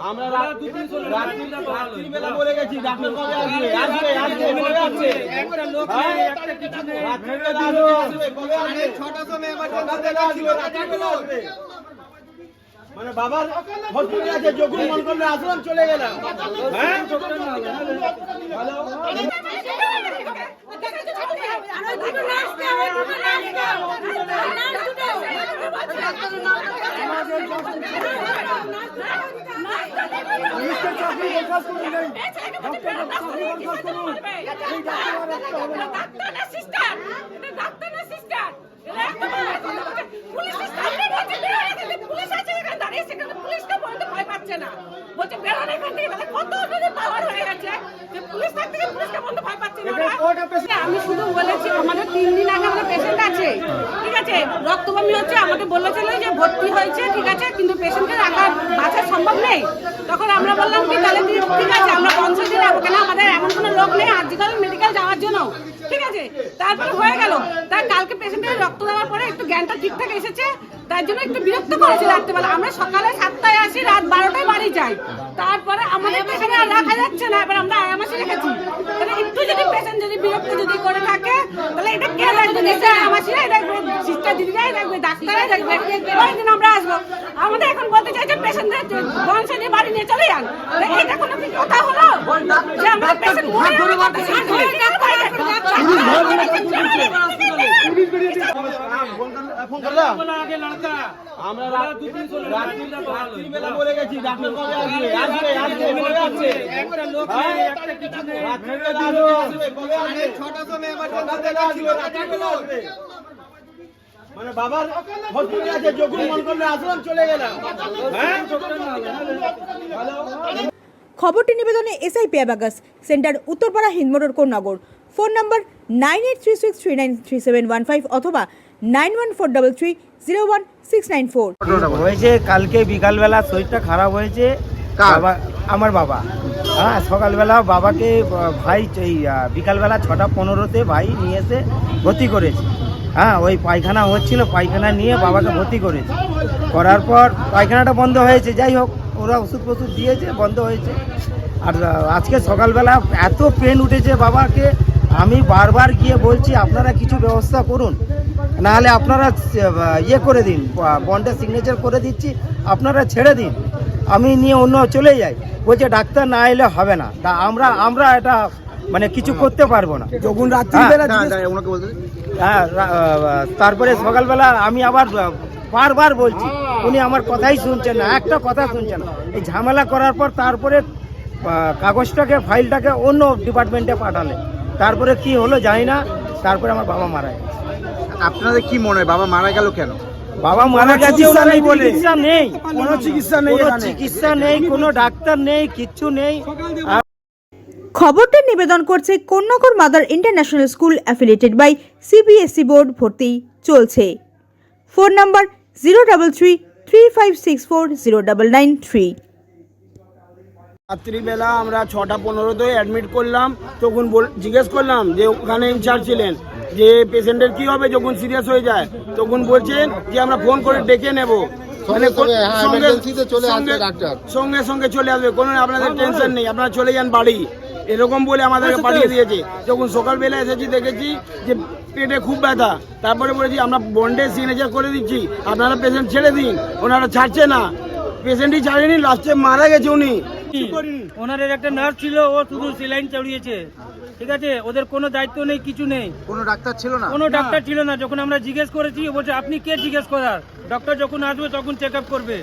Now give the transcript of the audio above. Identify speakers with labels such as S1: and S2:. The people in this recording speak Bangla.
S1: আমরা রাত্রিবেলা
S2: বলে গেছি ডাক্তার
S1: কবে
S2: আসবে আসবে আসবে কবে আসবে। ছটার সময়
S1: মানে বাবার হসপিটাল আছে যোগুন মন করলে আসলাম চলে গেলাম। হ্যাঁ?
S2: একটা লোক
S1: হ্যাঁ?
S2: নেই, একটা কিছু নেই
S1: রাত্রিবেলা আসবে আসবে কবে আসবে ছটার সময় রাত্রিবেলা আসবে রাত্রিবেলা আসবে মানে বাবার হসপিটাল আছে যখন মন করলে আসলাম চলে গেলাম হ্যাঁ
S3: বলছে বেরোন এখান থেকে। তাহলে কত ওদের পাওয়ার হয়ে গেছে? যে পুলিশ থাকতে পুলিশকে বলতে ভয় পাচ্ছে না আমি শুধু বলেছি আমাদের তিন দিন আগে আমাদের পেশেন্ট রক্তবমি হচ্ছে, আমাকে বলেছিল যে ভর্তি হয়েছে, ঠিক আছে, কিন্তু পেশেন্টকে রাখা বাঁচা সম্ভব নেই। তখন আমরা বললাম কি, তাহলে ঠিক আছে, আমরা পঞ্চায়েতে যাব কেন? আমাদের এমন কোনো লোক নেই আজকাল মেডিকেল যাওয়ার জন্য। ঠিক আছে? তারপরে হয়ে গেল। তার কালকে পেশেন্টের রক্ত দেওয়ার পরে একটু জ্ঞানটা ঠিকঠাক এসেছে, তার জন্য একটু বিরক্ত করেছে রাত্রেবেলা। আমরা সকালে সাতটায় আসি, রাত বারোটায় বাড়ি যাই। তারপরে আমাদের পেশেন্ট আর রাখা যাচ্ছে না। এবার আমরা আয়ামাসে রেখেছি। তাহলে একটু যদি পেশেন্ট যদি বিরক্ত যদি করে থাকে তাহলে এটা কে দেখবে নিশ্চয় আয়ামাসিরাই দেখবে সিস্টার দিদিরাই দেখবে ডাক্তারাই দেখবে পরের দিন আমরা আসব। আমাদের এখন বলতে চাই যে পেশেন্টদের বংশে নিয়ে বাড়ি নিয়ে চলে যান। এটা কোনো কথা হলো। যে আমরা পেশেন্ট
S1: আমরা বলে গেছি ডাক্তার কবে আসবে? আসবে। হ্যাঁ? আসবে সময় আসবে মানে বাবার আছে যোগুন মন করলে আসলাম চলে গেলাম। হ্যাঁ?
S4: খবরটি নিবেদনে SI পেয়াবাগাস centre Uttarpara Hindmotor Konnagar phone number nine eight three six three nine three seven one five অথবা nine one four double three zero one six nine four.
S5: হয়েছে কালকে বিকালবেলা শরীরটা খারাপ হয়েছে। বাবা আমার বাবা। হ্যাঁ সকালবেলা বাবাকে ভাই এই বিকালবেলা ছটা পনেরোতে ভাই নিয়ে এসে ভর্তি করেছে। হ্যাঁ ওই পায়খানা হচ্ছিল পায়খানা নিয়ে বাবাকে ভর্তি করেছে। করার পর পায়খানাটা বন্ধ হয়েছে যাই হোক ওরা ওষুধ ফষুধ দিয়েছে বন্ধ হয়েছে। আর আজকে সকালবেলা এত পেন উঠেছে বাবাকে আমি বারবার গিয়ে বলছি আপনারা কিছু ব্যবস্থা করুন। নাহলে আপনারা ইয়ে করে দিন বন্ডে সিগনেচার করে দিচ্ছি আপনারা ছেড়ে দিন। আমি নিয়ে অন্য চলে যাই। বলছে ডাক্তার না এলে হবে না। তা আমরা আমরা এটা মানে কিছু করতে পারব না। যখন রাত্রিবেলা হ্যাঁ। তারপরে সকালবেলা আমি আবার বারবার বলছি উনি আমার কথাই শুনছেন না একটা কথা শুনছেন না। এই ঝামেলা করার পর তারপরে কাগজটাকে ফাইলটাকে অন্য ডিপার্টমেন্টে পাঠালে তারপরে কি হলো জানি না তারপরে আমার বাবা মারা গেছে।
S6: আপনাদের কি মনে হয় বাবা মারা গেল কেন?
S5: বাবা মারা গেছে ওনার চিকিৎসা নেই কোনো চিকিৎসা নেই কোনো চিকিৎসা নেই কোনো ডাক্তার নেই কিচ্ছু নেই।
S4: খবরটি নিবেদন করছে কন্যাকর Mother International School affiliated by CBSE board ভর্তি চলছে। Phone number zero double three three five six four zero double nine three.
S7: রাত্রিবেলা আমরা ছটা পনেরোতে অ্যাডমিট করলাম তখন বল- জিজ্ঞেস করলাম যে ওখানে ইনচার্জ ছিলেন। যে পেশেন্টের কি হবে যখন সিরিয়াস হয়ে যায় তখন বলছেন যে আমরা ফোন করে ডেকে নেব। মানে
S6: সঙ্গে, হ্যাঁ,
S7: সঙ্গে-
S6: চলে আসবে
S7: সঙ্গে-
S6: ডাক্তার।
S7: সঙ্গে সঙ্গে চলে আসবে কোনো আপনাদের টেনশন নেই আপনারা চলে যান বাড়ি। এরকম বলে আমাদেরকে পাঠিয়ে দিয়েছে। যখন সকালবেলা এসেছি দেখেছি যে পেটে খুব ব্যথা। তারপরে বলেছি আমরা বন্ডে সিগনেচার করে দিচ্ছি আপনারা পেশেন্ট ছেড়ে দিন ওনারা ছাড়ছে না। পেশেন্টই ছাড়েনি লাস্টে মারা গেছে উনি।
S2: ওনাদের একটা নার্স ছিল ও শুধু সিলাইন চড়িয়েছে। ঠিক আছে? ওদের কোনো দায়িত্ব নেই কিছু নেই।
S6: কোনো ডাক্তার ছিল না?
S2: কোনো ডাক্তার ছিল না। যখন আমরা জিজ্ঞেস করেছি বলছে আপনি কে জিজ্ঞেস করার? ডক্টর যখন আসবে তখন চেক আপ করবে।